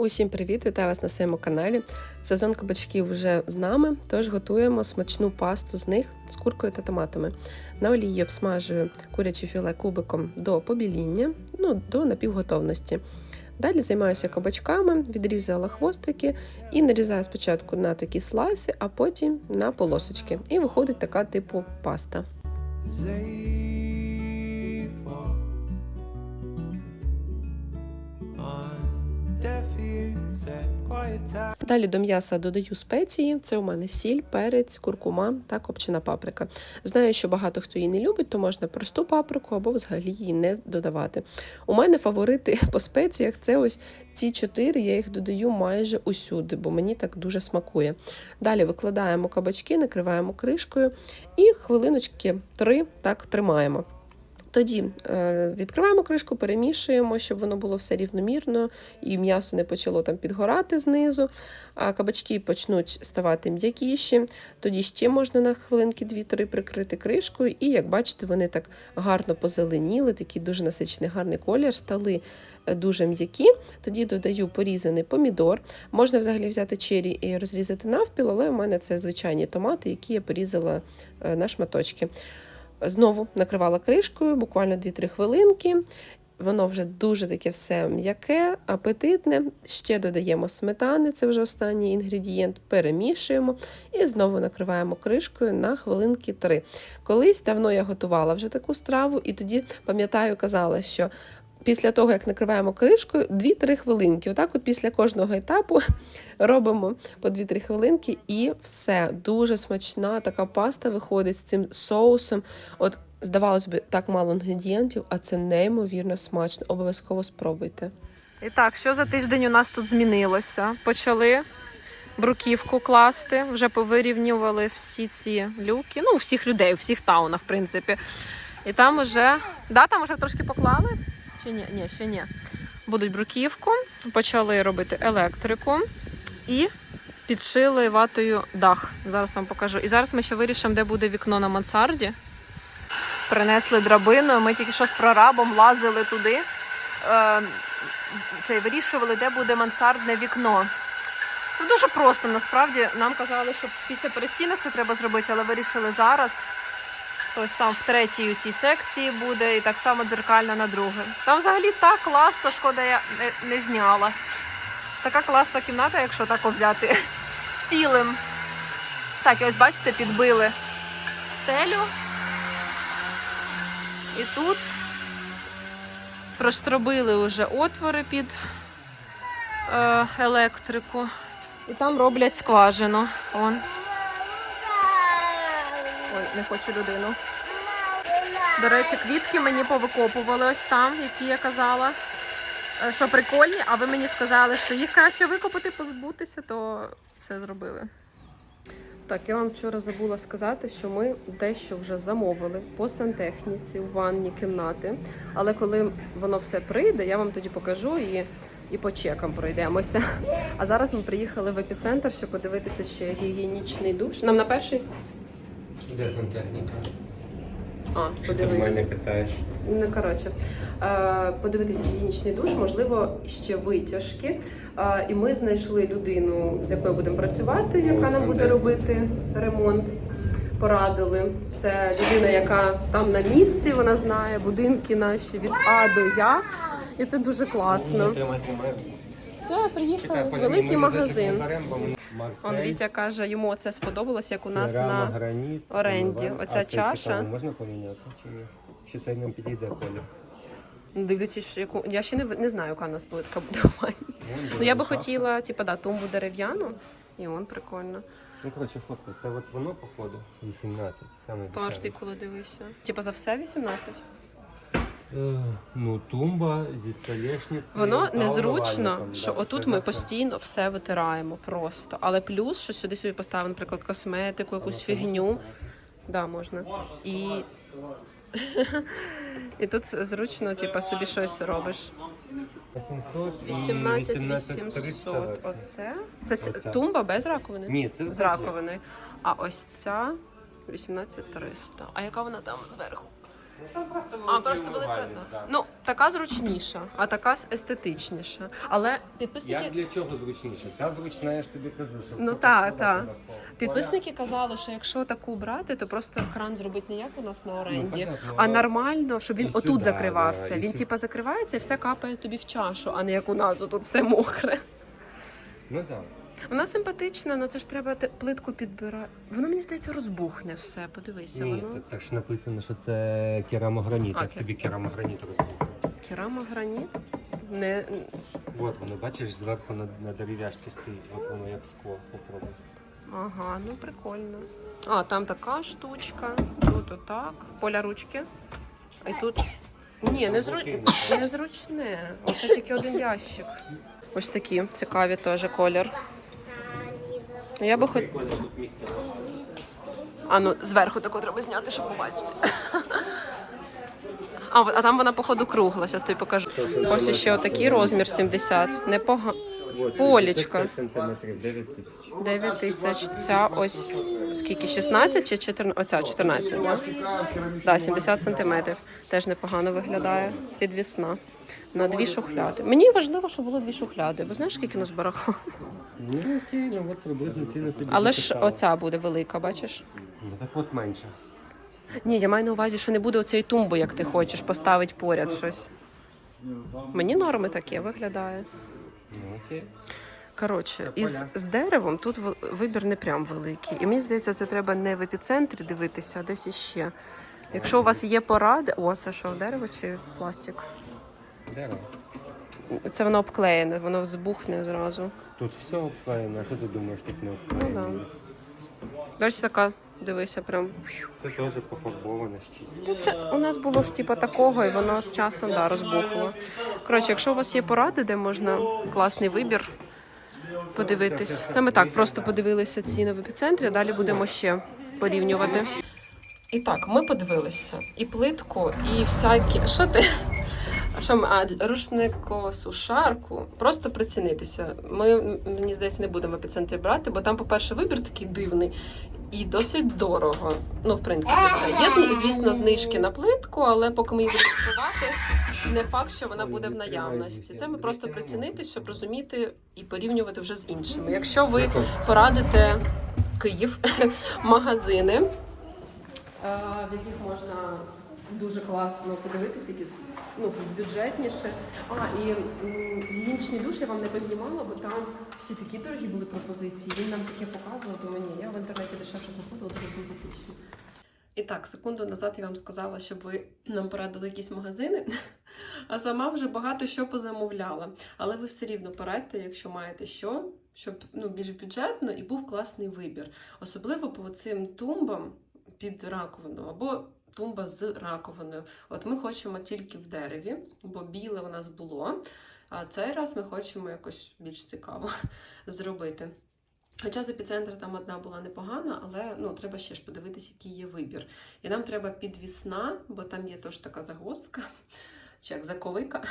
Усім привіт! Вітаю вас на своєму каналі. Сезон кабачків вже з нами, тож готуємо смачну пасту з них з куркою та томатами. На олії обсмажую куряче філе кубиком до побіління, ну, до напівготовності. Далі займаюся кабачками, відрізала хвостики і нарізаю спочатку на такі слайси, а потім на полосочки. І виходить така типу паста. Далі до м'яса додаю спеції. Це у мене сіль, перець, куркума та копчена паприка. Знаю, що багато хто її не любить, то можна просту паприку або взагалі її не додавати. У мене фаворити по спеціях це ось ці чотири. Я їх додаю майже усюди, бо мені так дуже смакує. Далі викладаємо кабачки, накриваємо кришкою і хвилиночки три так тримаємо. Тоді е, відкриваємо кришку, перемішуємо, щоб воно було все рівномірно і м'ясо не почало там підгорати знизу, а кабачки почнуть ставати м'якіші. Тоді ще можна на хвилинки 2-3 прикрити кришкою, і як бачите, вони так гарно позеленіли, такий дуже насичений гарний колір, стали е, дуже м'які. Тоді додаю порізаний помідор. Можна взагалі взяти чері і розрізати навпіл, але у мене це звичайні томати, які я порізала е, на шматочки. Знову накривала кришкою, буквально 2-3 хвилинки. Воно вже дуже таке все м'яке, апетитне. Ще додаємо сметани, це вже останній інгредієнт, перемішуємо і знову накриваємо кришкою на хвилинки 3. Колись давно я готувала вже таку страву, і тоді, пам'ятаю, казала, що після того, як накриваємо кришкою, 2-3 хвилинки. Отак, от після кожного етапу робимо по 2-3 хвилинки, і все дуже смачна така паста виходить з цим соусом. От, здавалось би, так мало інгредієнтів, а це неймовірно смачно. Обов'язково спробуйте. І так, що за тиждень у нас тут змінилося? Почали бруківку класти, вже повирівнювали всі ці люки. Ну, у всіх людей, у всіх таунах, в принципі. І там уже. Да, там уже трошки поклали? Чи ні? Ні, ще ні. Будуть бруківку, почали робити електрику і підшили ватою дах. Зараз вам покажу. І зараз ми ще вирішимо, де буде вікно на мансарді. Принесли драбину, ми тільки що з прорабом лазили туди. Е, цей, вирішували, де буде мансардне вікно. Це дуже просто, насправді. Нам казали, що після перестінок це треба зробити, але вирішили зараз. Ось там в третій у цій секції буде, і так само дзеркально на друге. Там взагалі так класно, шкода, я не, не зняла. Така класна кімната, якщо так взяти цілим. Так, і ось бачите, підбили стелю. І тут проштробили вже отвори під е, електрику. І там роблять скважину. Вон. Ой, не хочу людину. До речі, квітки мені повикопували ось там, які я казала. е, Що прикольні, а ви мені сказали, що їх краще викопати, позбутися, то все зробили. Так, я вам вчора забула сказати, що ми дещо вже замовили по сантехніці у ванні кімнати. Але коли воно все прийде, я вам тоді покажу і, і по чекам пройдемося. А зараз ми приїхали в епіцентр, щоб подивитися ще гігієнічний душ. Нам на перший? Де сантехніка? А, Що ти в подивись. мене питаєш? Ну, коротше, е, подивитися гігієнічний душ, можливо, ще витяжки. Е, І ми знайшли людину, з якою будемо працювати, яка нам буде робити ремонт. Порадили. Це людина, яка там на місці, вона знає будинки наші від А до Я. І це дуже класно. Тримай, тримай. Все, приїхали. Чекай, Великий ми магазин. заберемо, бо ми- Марсель, Он Вітя каже, йому це сподобалось, як у нас керама, на граніт, оренді. омивальник. Оця А це чаша. цікаво, можна поміняти чи ні? Чи це нам підійде колір? Ну, дивлячись, яку я ще не, в- не знаю, яка у нас плитка буде у ванні. Ну я би хотіла, типа, да, тумбу дерев'яну, і он прикольно. Ну, коротше, фотка. Це от воно, походу, 18, саме По дешеве. артикулу дивися. Типа за все 18? Е, Ну, тумба зі столешниці. Воно незручно, що да, отут ми постійно все витираємо просто. Але плюс, що сюди собі поставимо, наприклад, косметику, якусь фігню. Да, можна. І... І тут зручно, типа, собі щось робиш. 800 і 18 800. Оце? Це тумба без раковини? Ні, це З раковиною. А ось ця 18 300. А яка вона там зверху? Ну, там просто А, просто велика. да. Ну, така зручніша, а така естетичніша. Але підписники. Як для чого зручніше? Ця зручна, я ж тобі кажу, що Ну, та, та. Підписники казали, що якщо таку брати, то просто кран зробити не як у нас на оренді, понятно, а але- нормально, щоб він І отут сюди, закривався. да, і він сюди. типа закривається і все капає тобі в чашу, а не як у нас тут все мокре. Ну так. Вона симпатична, але це ж треба те- плитку підбирати. Воно мені здається розбухне все. Подивися, Ні, воно так, так ж написано, що це керамограніт. А, Як тобі керамограніт розбухне. керамограніт. Не От воно, бачиш, зверху на, на дерев'яшці стоїть, от воно як скло. Попробуй. ага, ну прикольно. А, там така штучка, тут отак. Поля ручки. А й тут. Ні, не, зру... незручне. Оце тільки один ящик. Ось такі цікаві теж колір. Я би хоч. Тут місце. А ну зверху тако треба зняти, щоб побачити. А, а там вона, походу, кругла. Зараз тобі покажу. Ось ще отакий розмір 70. Непогано. Полічка. 65 сантиметрів, 9 тисяч. 9 тисяч. Ця ось скільки? 16 чи 14? Оця 14, да? Да, 70 сантиметрів. Теж непогано виглядає. Підвісна. На дві шухляди. Мені важливо, щоб було дві шухляди. Бо знаєш, скільки нас барахло? Ну окей, ну от приблизно ціни собі Але ж записала. оця буде велика, бачиш? Ну так от менше. Ні, я маю на увазі, що не буде оцієї тумби, як ти хочеш, поставити поряд щось. Мені норми таке виглядає. Ну окей. Коротше, із з деревом тут вибір не прям великий. І мені здається, це треба не в епіцентрі дивитися, а десь іще. Якщо у вас є поради, о, це що, дерево чи пластик? Дерево. Це воно обклеєне, воно збухне зразу. Тут все обклеєно, а що ти думаєш, тут не Ну обклеєно? да. Бачиш, така, дивися, прям. Це теж пофарбоване ще. Ну, це у нас було ж типу такого, і воно з часом да, розбухло. Коротше, якщо у вас є поради, де можна класний вибір подивитись. Це ми так просто подивилися ціни в епіцентрі, далі будемо ще порівнювати. І так, ми подивилися і плитку, і всякі. Що ти? Що а рушникосушарку просто прицінитися. Ми, мені здається, не будемо в епіцентрі брати, бо там, по-перше, вибір такий дивний і досить дорого. Ну, в принципі, все. Є, звісно, знижки на плитку, але поки ми її будемо купувати, не факт, що вона буде в наявності. Це ми просто прицінитись, щоб розуміти і порівнювати вже з іншими. Якщо ви порадите Київ, магазини, е, в яких можна дуже класно подивитися, якісь ну, бюджетніше. А, і гігієнічний душ я вам не познімала, бо там всі такі дорогі були пропозиції. Він нам таке показував, то мені я в інтернеті дешевше знаходила дуже симпатично. І так, секунду назад я вам сказала, щоб ви нам порадили якісь магазини, а сама вже багато що позамовляла. Але ви все рівно порадьте, якщо маєте що, щоб ну, більш бюджетно і був класний вибір. Особливо по цим тумбам під раковину або тумба з раковиною. От ми хочемо тільки в дереві, бо біле у нас було. А цей раз ми хочемо якось більш цікаво зробити. Хоча з епіцентра там одна була непогана, але ну, треба ще ж подивитися, який є вибір. І нам треба підвісна, бо там є теж така загвоздка, чи як заковика.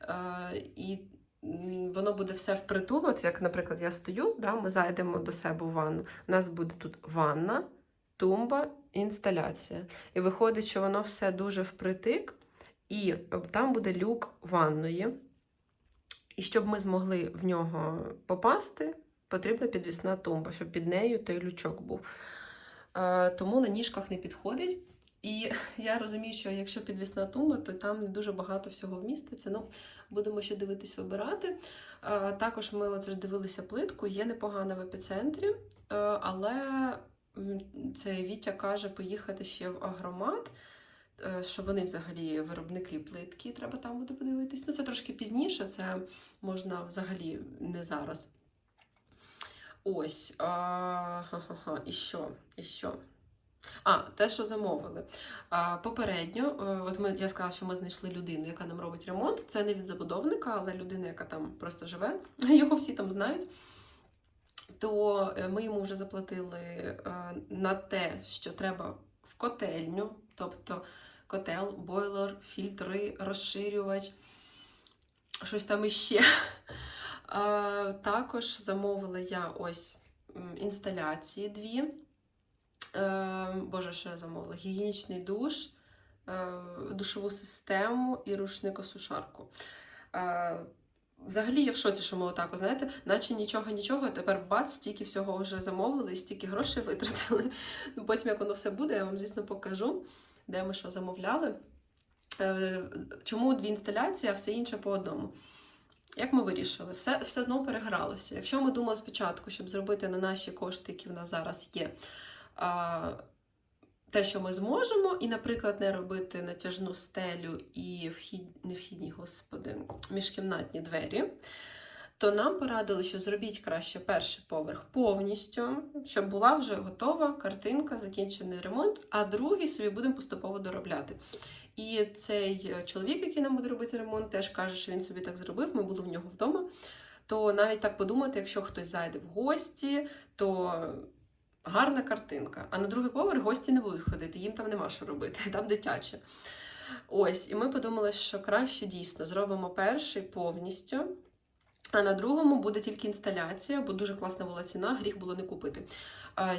Е, і воно буде все впритул. От як, наприклад, я стою, да, ми зайдемо до себе у ванну. У нас буде тут ванна, тумба, інсталяція. І виходить, що воно все дуже впритик, і там буде люк ванної. І щоб ми змогли в нього попасти, потрібна підвісна тумба, щоб під нею той лючок був. Е, тому на ніжках не підходить. І я розумію, що якщо підвісна тумба, то там не дуже багато всього вміститься. Ну, будемо ще дивитись, вибирати. Е, також ми оце ж дивилися плитку, є непогана в епіцентрі, е, але м, це Вітя каже поїхати ще в агромат. е, Що вони взагалі виробники плитки, треба там буде подивитись. Ну, це трошки пізніше, це можна взагалі не зараз. Ось. А. І що? І що? А, те, що замовили. А, попередньо, е, от ми, я сказала, що ми знайшли людину, яка нам робить ремонт. Це не від забудовника, але людина, яка там просто живе, його всі там знають. То е, ми йому вже заплатили е, на те, що треба в котельню, тобто котел, бойлер, фільтри, розширювач, щось там іще. Також замовила я ось інсталяції дві. Е, Боже, що я замовила? Гігієнічний душ, душову систему і рушникосушарку. Взагалі я в шоці, що ми отак, знаєте, наче нічого, нічого, тепер бац, стільки всього вже замовили, стільки грошей витратили. Ну, потім, як воно все буде, я вам, звісно, покажу, де ми що замовляли. Е, Чому дві інсталяції, а все інше по одному? Як ми вирішили? Все, все знову перегралося. Якщо ми думали спочатку, щоб зробити на наші кошти, які в нас зараз є, те, що ми зможемо, і, наприклад, не робити натяжну стелю і вхід, не вхідні, господи, міжкімнатні двері, то нам порадили, що зробіть краще перший поверх повністю, щоб була вже готова картинка, закінчений ремонт, а другий собі будемо поступово доробляти. І цей е, чоловік, який нам буде робити ремонт, теж каже, що він собі так зробив. Ми були в нього вдома. То навіть так подумати, якщо хтось зайде в гості, то гарна картинка. А на другий поверх гості не будуть ходити, їм там нема що робити, там дитяче. Ось, і ми подумали, що краще дійсно зробимо перший повністю. А на другому буде тільки інсталяція, бо дуже класна була ціна, гріх було не купити.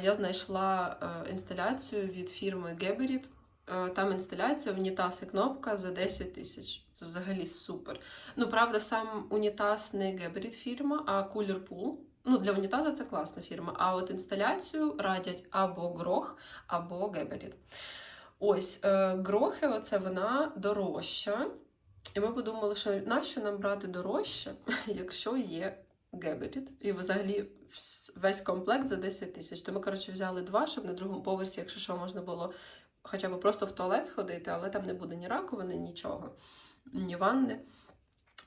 Я знайшла е, інсталяцію від фірми Geberit. Е, Там інсталяція, унітаз і кнопка за 10 тисяч. Це взагалі супер. Ну, правда, сам унітаз не Geberit фірма, а Cooler Pool. Ну, для унітаза це класна фірма. А от інсталяцію радять або Грох, або Geberit. Ось, е, Грохи, оце вона дорожча. І ми подумали, що нащо нам брати дорожче, якщо є Geberit. І взагалі весь комплект за 10 тисяч. То ми, коротше, взяли два, щоб на другому поверсі, якщо що, можна було хоча б просто в туалет сходити, але там не буде ні раковини, нічого, ні ванни.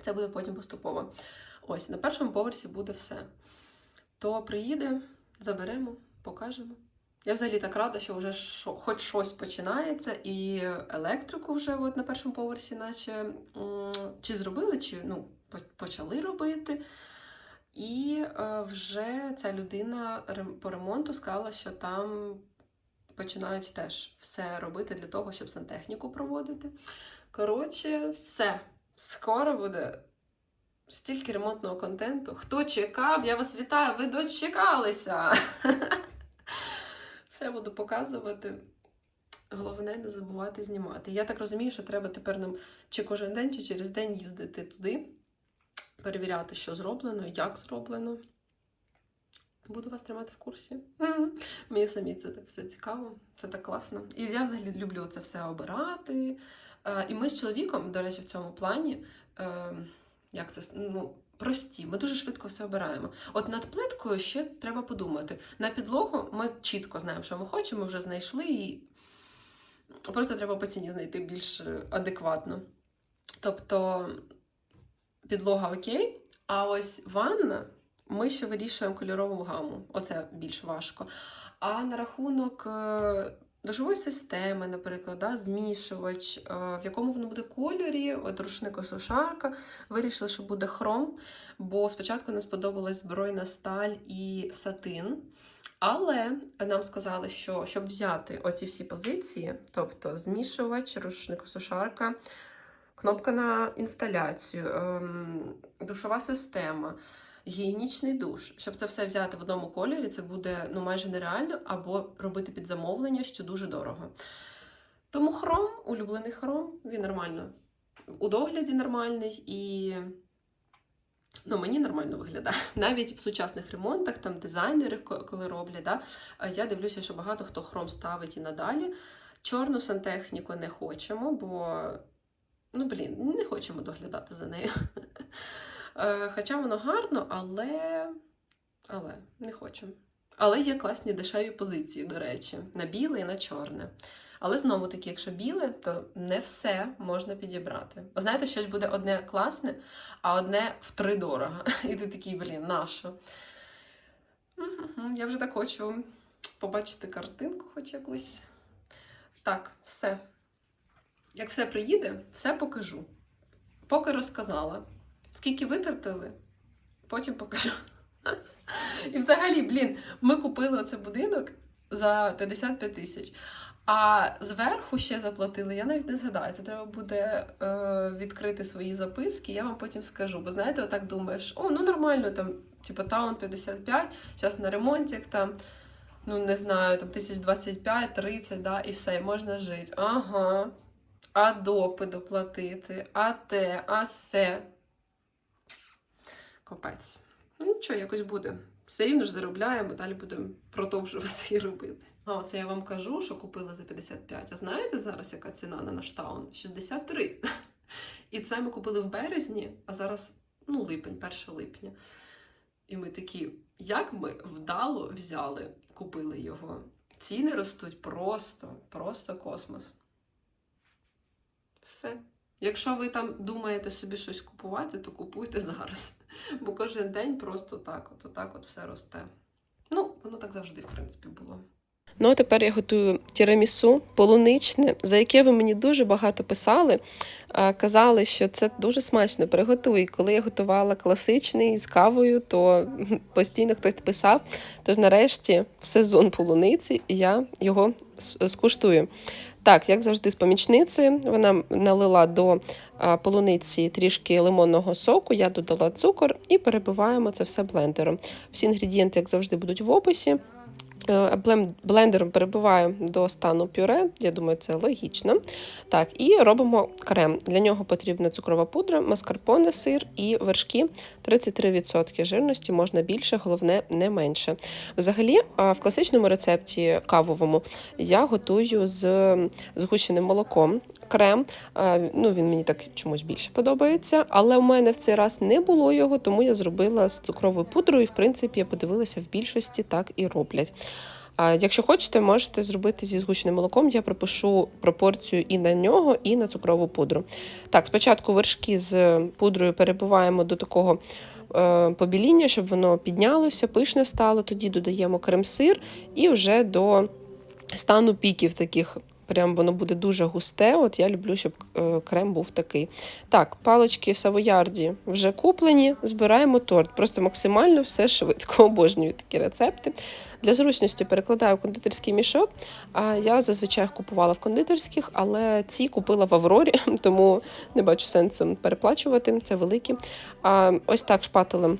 Це буде потім поступово. Ось, на першому поверсі буде все. То приїде, заберемо, покажемо. Я взагалі так рада, що вже шо, хоч щось починається, і електрику вже от на першому поверсі, наче чи зробили, чи ну, почали робити. І е, вже ця людина по ремонту сказала, що там починають теж все робити для того, щоб сантехніку проводити. Коротше, все. Скоро буде стільки ремонтного контенту. Хто чекав, я вас вітаю, ви дочекалися. Все буду показувати. Головне не забувати знімати. Я так розумію, що треба тепер нам чи кожен день, чи через день їздити туди, перевіряти, що зроблено, як зроблено. Буду вас тримати в курсі. Мені самі це так все цікаво, це так класно. І я взагалі люблю це все обирати. Е, І ми з чоловіком, до речі, в цьому плані, е, як це ну, прості, ми дуже швидко все обираємо. От над плиткою ще треба подумати. На підлогу ми чітко знаємо, що ми хочемо, вже знайшли, і просто треба по ціні знайти більш е, адекватно. Тобто підлога окей, а ось ванна ми ще вирішуємо кольорову гаму. Оце більш важко. А на рахунок е, душової системи, наприклад, да, змішувач, е, в якому воно буде кольорі, от рушникосушарка, вирішили, що буде хром, бо спочатку нам сподобалась збройна сталь і сатин. Але нам сказали, що щоб взяти оці всі позиції, тобто змішувач, рушник рушникосушарка, кнопка на інсталяцію, ем, душова система, гігієнічний душ. Щоб це все взяти в одному кольорі, це буде ну, майже нереально, або робити під замовлення, що дуже дорого. Тому хром, улюблений хром, він нормально у догляді нормальний і ну, мені нормально виглядає. Навіть в сучасних ремонтах, там дизайнери, коли роблять, да, я дивлюся, що багато хто хром ставить і надалі. Чорну сантехніку не хочемо, бо ну, блін, не хочемо доглядати за нею. Е, Хоча воно гарно, але, але не хочемо. Але є класні дешеві позиції, до речі, на біле і на чорне. Але знову таки, якщо біле, то не все можна підібрати. Бо знаєте, щось буде одне класне, а одне втридорого. І ти такий, блін, нащо? Я вже так хочу побачити картинку хоч якусь. Так, все. Як все приїде, все покажу. Поки розказала. Скільки витратили, потім покажу. І взагалі, блін, ми купили оцей будинок за 55 тисяч. А зверху ще заплатили, я навіть не згадаю. Це треба буде е, відкрити свої записки, я вам потім скажу. Бо знаєте, отак думаєш, о, ну нормально, там, типу, таун 55, зараз на ремонті як там, ну не знаю, там 1025, 30, да, і все, можна жити. Ага. а допи доплатити, а те, а се. Копець. Ну, нічого, якось буде. Все рівно ж заробляємо, далі будемо продовжувати і робити. А оце я вам кажу, що купила за 55. А знаєте зараз, яка ціна на наш таун? 63. І це ми купили в березні, а зараз, ну, липень, 1 липня. І ми такі, як ми вдало взяли, купили його. Ціни ростуть просто, просто космос. Все. Якщо ви там думаєте собі щось купувати, то купуйте зараз. Бо кожен день просто так, от, отак от все росте. Ну, воно так завжди, в принципі, було. Ну, а тепер я готую тірамісу полуничне, за яке ви мені дуже багато писали. Казали, що це дуже смачно, приготуй. Коли я готувала класичний з кавою, то постійно хтось писав. Тож нарешті в сезон полуниці я його скуштую. Так, як завжди, з помічницею. Вона налила до полуниці трішки лимонного соку, я додала цукор і перебиваємо це все блендером. Всі інгредієнти, як завжди, будуть в описі. Е, Блендером перебиваю до стану пюре, я думаю, це логічно. Так, і робимо крем. Для нього потрібна цукрова пудра, маскарпоне, сир і вершки 33% жирності, можна більше, головне не менше. Взагалі, в класичному рецепті кавовому я готую з згущеним молоком. Крем, ну він мені так чомусь більше подобається, але у мене в цей раз не було його, тому я зробила з цукровою пудрою. І в принципі, я подивилася, в більшості так і роблять. Якщо хочете, можете зробити зі згущеним молоком. Я пропишу пропорцію і на нього, і на цукрову пудру. Так, спочатку вершки з пудрою перебиваємо до такого е, побіління, щоб воно піднялося, пишне стало. Тоді додаємо крем-сир і вже до стану піків таких. Прям воно буде дуже густе. От я люблю, щоб е, крем був такий. Так, палички савоярді вже куплені, збираємо торт. Просто максимально все швидко. Обожнюю такі рецепти. Для зручності перекладаю в кондитерський мішок. А я зазвичай їх купувала в кондитерських, але ці купила в Аврорі, тому не бачу сенсу переплачувати. Це великі. А ось так шпателем.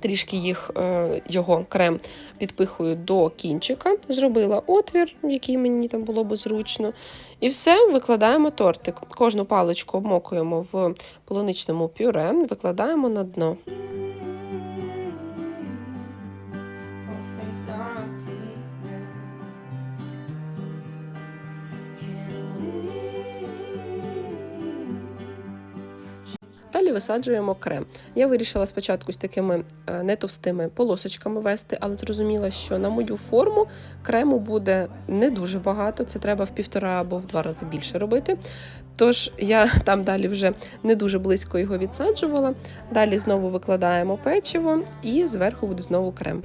Трішки їх е, його крем підпихую до кінчика, зробила отвір, який мені там було би зручно. І все, викладаємо тортик. Кожну паличку обмокуємо в полуничному пюре, викладаємо на дно. Далі висаджуємо крем. Я вирішила спочатку з такими е, не товстими полосочками вести, але зрозуміла, що на мою форму крему буде не дуже багато. Це треба в півтора або в два рази більше робити. Тож я там далі вже не дуже близько його відсаджувала. Далі знову викладаємо печиво і зверху буде знову крем.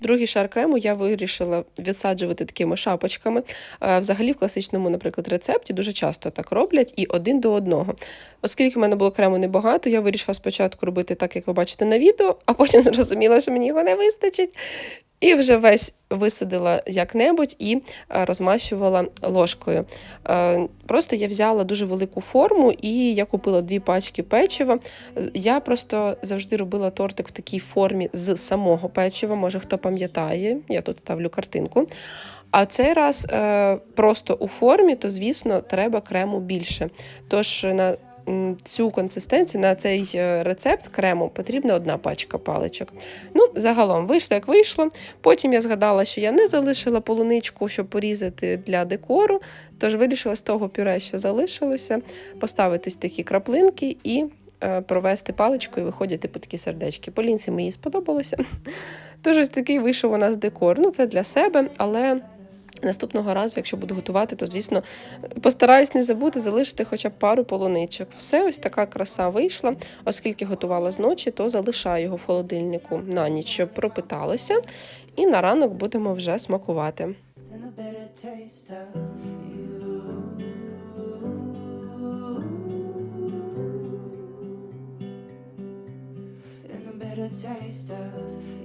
Другий шар крему я вирішила відсаджувати такими шапочками. Е, Взагалі, в класичному, наприклад, рецепті дуже часто так роблять і один до одного. Оскільки в мене було крему небагато, я вирішила спочатку робити так, як ви бачите на відео, а потім зрозуміла, що мені його не вистачить. І вже весь висадила як-небудь і е, розмащувала ложкою. Е, Просто я взяла дуже велику форму і я купила дві пачки печива. Я просто завжди робила тортик в такій формі з самого печива. Може, хто пам'ятає, я тут ставлю картинку. А цей раз е, просто у формі, то звісно, треба крему більше. Тож на цю консистенцію, на цей е, рецепт крему потрібна одна пачка паличок. Ну, загалом вийшло, як вийшло. Потім я згадала, що я не залишила полуничку, щоб порізати для декору. Тож вирішила з того пюре, що залишилося, поставити такі краплинки і е, провести паличкою, виходять типу такі сердечки. Полінці мені сподобалося. Тож ось такий вийшов у нас декор. Ну, це для себе, але. Наступного разу, якщо буду готувати, то звісно постараюсь не забути залишити хоча б пару полуничок. Все, ось така краса вийшла. Оскільки готувала з ночі, то залишаю його в холодильнику на ніч, щоб пропиталося. І на ранок будемо вже смакувати. taste of